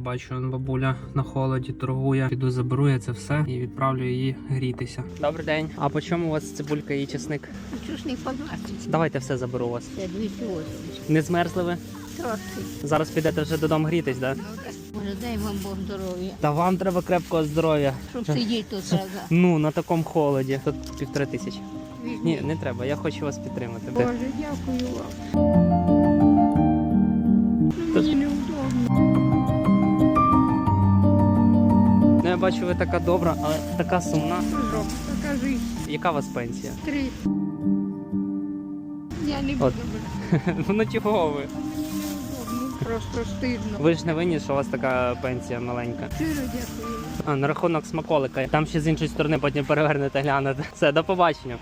Бачу, он бабуля на холоді торгує. Піду заберу я це все і відправлю її грітися. Добрий день. А по чому у вас цибулька і чесник? Чушник по 20. Давайте все заберу у вас. Це 280. Не змерзли ви? Трошки. Зараз підете вже додому грітись, да? Ну, так. Може, дай вам Бог здоров'я. Та вам треба крепкого здоров'я. Щоб сидіти тут зразу. Ну, на такому холоді. Тут півтори тисячі. Ні, не треба. Я хочу вас підтримати. Боже, дякую вам. Мені неудобно. Ну, я бачу, ви така добра, але така сумна. Що? Покажи. Яка у вас пенсія? Три. Я не буду. Ну чого ви? Просто стидно. Ви ж не винні, що у вас така пенсія маленька. Щиро дякую. А, на рахунок смаколика. Там ще з іншої сторони потім перевернете глянете. Все, до побачення.